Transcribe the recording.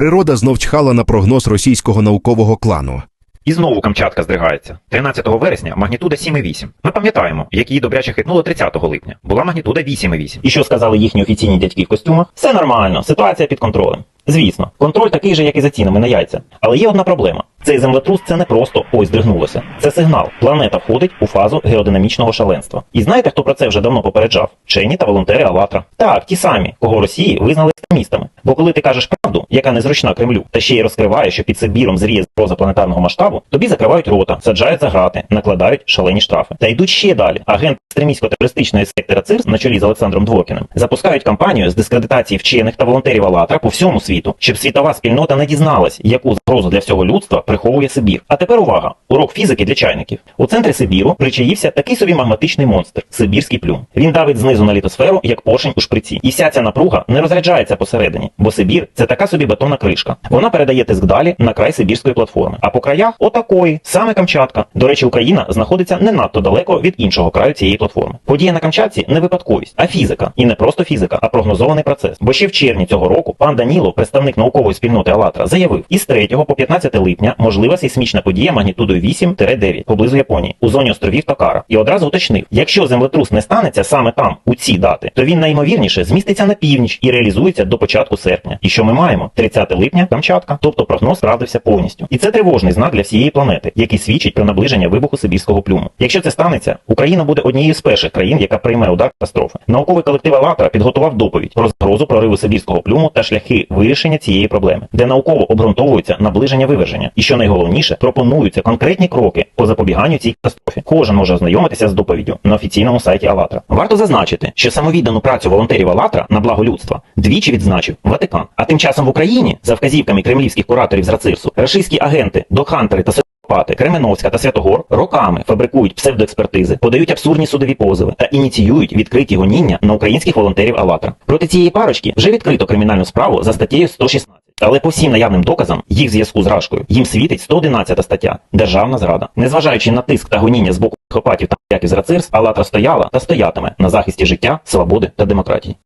Природа знов чхала на прогноз російського наукового клану. І знову Камчатка здригається. 13 вересня магнітуда 7,8. Ми пам'ятаємо, як її добряче хитнуло 30 липня. Була магнітуда 8,8. І що сказали їхні офіційні дядьки в костюмах? Все нормально, ситуація під контролем. Звісно, контроль такий же, як і за цінами на яйця. Але є одна проблема: цей землетрус це не просто ой здригнулося. Це сигнал. Планета входить у фазу геодинамічного шаленства. І знаєте, хто про це вже давно попереджав? Вчені та волонтери Алатра. Так, ті самі, кого Росії визнали екстремістами. Бо коли ти кажеш правду, яка незручна Кремлю, та ще й розкриває, що під Сибіром зріє загроза планетарного масштабу, тобі закривають рота, саджають за грати, накладають шалені штрафи. Та йдуть ще далі. Агент екстремістсько-терористичної сектора ЦИРС на чолі з Олександром Дворкіним запускають кампанію з дискредитації вчених та волонтерів Алатра по всьому світу, щоб світова спільнота не дізналась, яку загрозу для всього людства приховує Сибір. А тепер увага! Урок фізики для чайників. У центрі Сибіру причаївся такий собі магматичний монстр сибірський плюм. Він давить знизу на літосферу, як поршень у шприці. І вся ця напруга не розряджається посередині, бо Сибір це така собі бетонна кришка. Вона передає тиск далі на край сибірської платформи. А по краях отакої, саме Камчатка. До речі, Україна знаходиться не надто далеко від іншого краю цієї платформи. Подія на Камчатці не випадковість, а фізика. І не просто фізика, а прогнозований процес. Бо ще в червні цього року пан Даніло, представник наукової спільноти Алатра, заявив, із 3 по 15 липня можлива сейсмічна подія магнітудою 8-9 поблизу Японії у зоні островів Токара. І одразу уточнив, якщо землетрус не станеться саме там, у ці дати, то він найімовірніше зміститься на північ і реалізується до початку серпня. І що ми маємо? 30 липня Камчатка, тобто прогноз справдився повністю. І це тривожний знак для всієї планети, який свідчить про наближення вибуху сибірського плюму. Якщо це станеться, Україна буде однією з перших країн, яка прийме удар катастрофи. Науковий колектив Алатра підготував доповідь про загрозу прориву сибірського плюму та шляхи вирішення цієї проблеми, де науково обґрунтовується наближення виверження. І що найголовніше, пропонуються конкретні кроки по запобіганню цій катастрофі. Кожен може ознайомитися з доповіддю на офіційному сайті Алатра. Варто зазначити, що самовіддану працю волонтерів Алатра на благо людства двічі відзначив Ватикан. А тим часом в Україні, за вказівками кремлівських кураторів з Рацирсу, рашистські агенти, докхантери та Пати, Кременовська та Святогор роками фабрикують псевдоекспертизи, подають абсурдні судові позови та ініціюють відкриті гоніння на українських волонтерів Алатра. Проти цієї парочки вже відкрито кримінальну справу за статтею 116. Але по всім наявним доказам їх зв'язку з Рашкою їм світить 111 стаття Державна зрада. Незважаючи на тиск та гоніння з боку хопатів та яків з Рацирс, Алатра стояла та стоятиме на захисті життя, свободи та демократії.